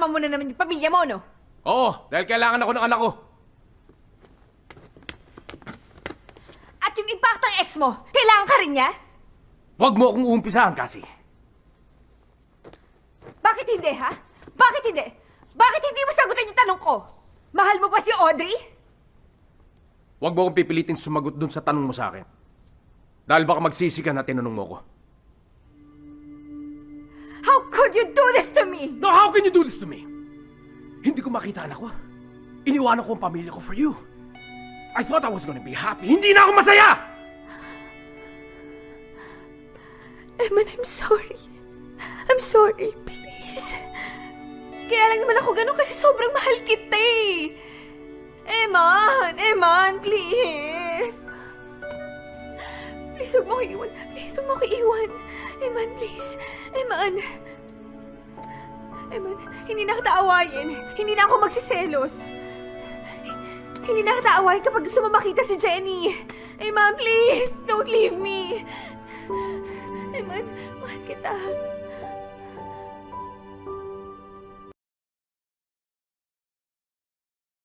Sinama mo na naman yung pamilya mo, no? Oo, dahil kailangan ako ng anak ko. At yung impaktang ex mo, kailangan ka rin niya? Huwag mo akong uumpisahan kasi. Bakit hindi, ha? Bakit hindi? Bakit hindi mo sagutin yung tanong ko? Mahal mo pa si Audrey? Huwag mo akong pipilitin sumagot dun sa tanong mo sa akin. Dahil baka magsisi ka na tinanong mo ko. Could you do this to me? No, how can you do this to me? Hindi ko makita anak ko. Iniwanan ko ang pamilya ko for you. I thought I was gonna be happy. Hindi na ako masaya! Eman, I'm sorry. I'm sorry, please. Kaya lang naman ako ganun kasi sobrang mahal kita eh. Eman, Eman, please. Please, huwag mo ko iwan. Please, huwag mo ko iwan. Eman, please. Eman. Eman, hindi na kita awayin. Hindi na ako magsiselos. Hindi na kita awayin kapag gusto mo makita si Jenny. Eman, please, don't leave me. Eman, mahal kita.